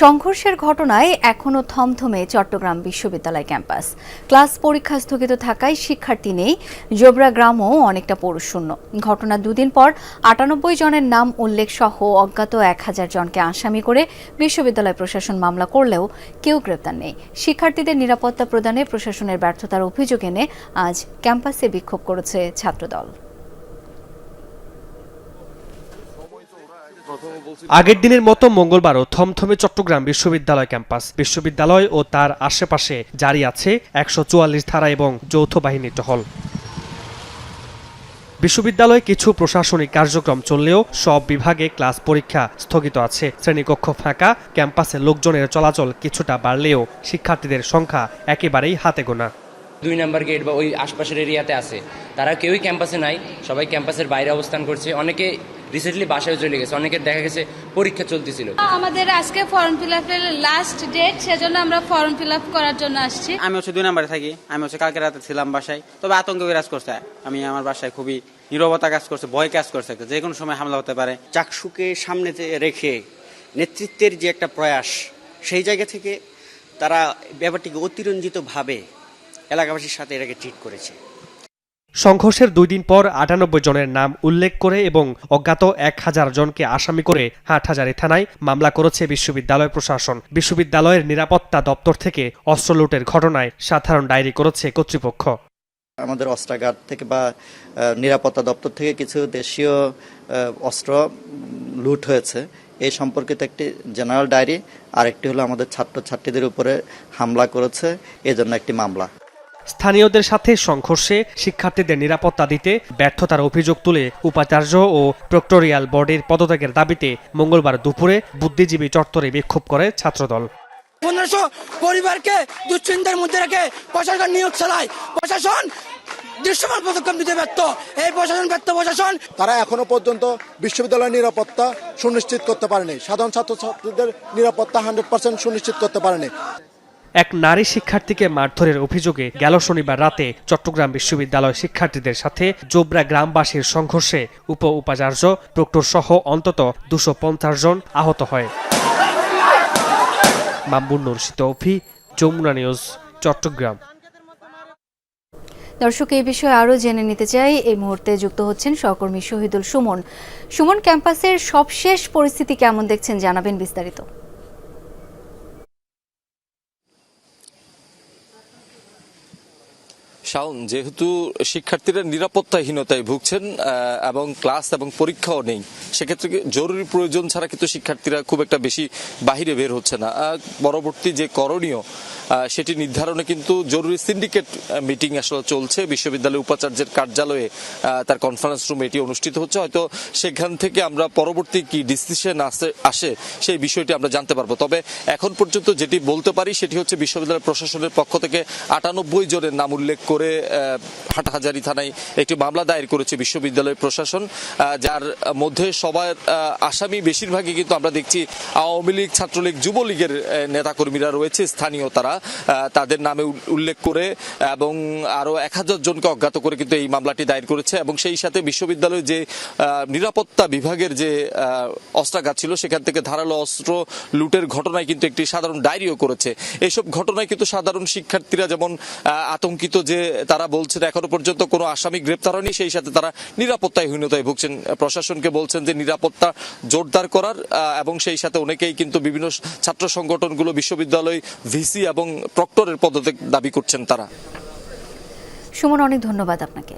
সংঘর্ষের ঘটনায় এখনও থমথমে চট্টগ্রাম বিশ্ববিদ্যালয় ক্যাম্পাস। ক্লাস পরীক্ষা স্থগিত থাকায় শিক্ষার্থী নেই। জোবরা গ্রামও অনেকটা পৌরশূন্য ঘটনার দুদিন পর আটানব্বই জনের নাম উল্লেখ সহ অজ্ঞাত এক হাজার জনকে আসামি করে বিশ্ববিদ্যালয় প্রশাসন মামলা করলেও কেউ গ্রেপ্তার নেই। শিক্ষার্থীদের নিরাপত্তা প্রদানে প্রশাসনের ব্যর্থতার অভিযোগ এনে আজ ক্যাম্পাসে বিক্ষোভ করেছে ছাত্রদল। আগের দিনের মতো মঙ্গলবারও থমথমে চট্টগ্রাম বিশ্ববিদ্যালয় ক্যাম্পাস। বিশ্ববিদ্যালয় ও তার আশেপাশে জারি আছে একশো চুয়াল্লিশ ধারা এবং যৌথ বাহিনী টহল। বিশ্ববিদ্যালয়ে কিছু প্রশাসনিক কার্যক্রম চললেও সব বিভাগে ক্লাস পরীক্ষা স্থগিত আছে। শ্রেণীকক্ষ ফাঁকা, ক্যাম্পাসে লোকজনের চলাচল কিছুটা বাড়লেও শিক্ষার্থীদের সংখ্যা একেবারেই হাতে গোনা। দুই নাম্বার গেট বা ওই আশপাশের এরিয়াতে আছে। তারা কেউই ক্যাম্পাসে নাই, সবাই ক্যাম্পাসের বাইরে অবস্থান করছে। অনেকে রিসেন্টলি বাসায় চলে গেছে অনেকের দেখা গেছে পরীক্ষা চলতেছিল। আমাদের আজকে ফর্ম ফিল আপের লাস্ট ডেট সেজন্য আমরা ফর্ম ফিল আপ করার জন্য আসছি। আমি হচ্ছে দুই নম্বরে থাকি আমি হচ্ছে কালকে রাতে ছিলাম বাসায় তবে আতঙ্ক বিরাজ করছে। আমি আমার বাসায় খুবই নীরবতা কাজ করছে ভয় কাজ করছে যে কোনো সময় হামলা হতে পারে। চাকসুকে সামনে রেখে নেতৃত্বের যে একটা প্রয়াস সেই জায়গা থেকে তারা ব্যাপারটিকে অতিরঞ্জিতভাবে এলাকাবাসীর সাথে এটাকে ট্রিট করেছে। সংঘর্ষের দুই দিন পর আটানব্বই জনের নাম উল্লেখ করে এবং অজ্ঞাত এক হাজার জনকে আসামি করে হাটহাজারি থানায় মামলা করেছে বিশ্ববিদ্যালয় প্রশাসন। বিশ্ববিদ্যালয়ের নিরাপত্তা দপ্তর থেকে অস্ত্র লুটের ঘটনায় সাধারণ ডায়েরি করেছে কর্তৃপক্ষ। আমাদের অস্ত্রাগার থেকে বা নিরাপত্তা দপ্তর থেকে কিছু দেশীয় অস্ত্র লুট হয়েছে। এই সম্পর্কিত একটি জেনারেল ডায়েরি আর একটি হলো আমাদের ছাত্রছাত্রীদের উপরে হামলা করেছে। এজন্য একটি মামলা। স্থানীয়দের সাথে সংঘর্ষে শিক্ষার্থীদের নিরাপত্তা দিতে ব্যর্থতার অভিযোগ তুলে উপাচার্য ও প্রক্টোরিয়াল বোর্ডের পদত্যাগের দাবিতে মঙ্গলবার দুপুরে বুদ্ধিজীবী চত্বরে বিক্ষোভ করে ছাত্রদল। পনেরোশো পরিবারকে দুশ্চিন্তার মধ্যে রেখে প্রশাসন নিয়োগ চালায়। প্রশাসন দৃশ্যমান পদক্ষেপ নিতে ব্যর্থ। এই প্রশাসন ব্যর্থ প্রশাসন। তারা এখনও পর্যন্ত বিশ্ববিদ্যালয়ের নিরাপত্তা সুনিশ্চিত করতে পারেনি। সাধারণ ছাত্রছাত্রীদের নিরাপত্তা হান্ড্রেড পার্সেন্ট সুনিশ্চিত করতে পারেনি। এক নারী শিক্ষার্থীকে মারধরের অভিযোগে গেল শনিবার রাতে চট্টগ্রাম বিশ্ববিদ্যালয় শিক্ষার্থীদের সাথে জোবরা গ্রামবাসীর সংঘর্ষে উপ উপাচার্য প্রক্টর সহ অন্তত দুশো জন আহত হয়। মামবুন যমুনা নিউজ, চট্টগ্রাম। দর্শক, এই বিষয়ে আরও জেনে নিতে চাই। এই মুহূর্তে যুক্ত হচ্ছেন সহকর্মী শহীদুল সুমন। সুমন, ক্যাম্পাসের সবশেষ পরিস্থিতি কেমন দেখছেন জানাবেন বিস্তারিত। শাওন, যেহেতু শিক্ষার্থীরা নিরাপত্তাহীনতায় ভুগছেন এবং ক্লাস এবং পরীক্ষাও নেই, সেক্ষেত্রে জরুরি প্রয়োজন ছাড়া কিন্তু শিক্ষার্থীরা খুব একটা বেশি বাহিরে বের হচ্ছে না। পরবর্তী যে করণীয় সেটি নির্ধারণে কিন্তু জরুরি সিন্ডিকেট মিটিং আসলে চলছে। বিশ্ববিদ্যালয় উপাচার্যের কার্যালয়ে তার কনফারেন্স রুমে এটি অনুষ্ঠিত হচ্ছে। হয়তো সেখান থেকে আমরা পরবর্তী কি ডিসিশন আসে আসে, সেই বিষয়টি আমরা জানতে পারব। তবে এখন পর্যন্ত যেটি বলতে পারি, সেটি হচ্ছে বিশ্ববিদ্যালয় প্রশাসনের পক্ষ থেকে আটানব্বই জনের নাম উল্লেখ করে আহ, হাটহাজারি থানায় একটি মামলা দায়ের করেছে বিশ্ববিদ্যালয় প্রশাসন যার মধ্যে সবার আসামি বেশিরভাগই কিন্তু আমরা দেখছি আওয়ামী লীগ ছাত্রলীগ যুবলীগের নেতাকর্মীরা রয়েছে স্থানীয় তারা তাদের নামে উল্লেখ করে এবং আরও এক হাজার জনকে অজ্ঞাত করে কিন্তু এই মামলাটি দায়ের করেছে এবং সেই সাথে বিশ্ববিদ্যালয়ে যে নিরাপত্তা বিভাগের যে আহ, অস্ত্রাগার ছিল সেখান থেকে ধারালো অস্ত্র লুটের ঘটনায় কিন্তু একটি সাধারণ ডায়েরিও করেছে। এইসব ঘটনায় কিন্তু সাধারণ শিক্ষার্থীরা যেমন আতঙ্কিত যে তারা বলছেন, এখনও পর্যন্ত কোনো আসামি গ্রেপ্তার হয়নি, সেই সাথে তারা নিরাপত্তায় হীনতায় ভুগছেন। প্রশাসনকে বলছেন যে নিরাপত্তা জোরদার করার এবং সেই সাথে অনেকেই কিন্তু বিভিন্ন ছাত্র সংগঠনগুলো, বিশ্ববিদ্যালয়, ভিসি এবং প্রক্টরের পদত্যাগ দাবি করছেন তারা। সুমন, অনেক ধন্যবাদ আপনাকে।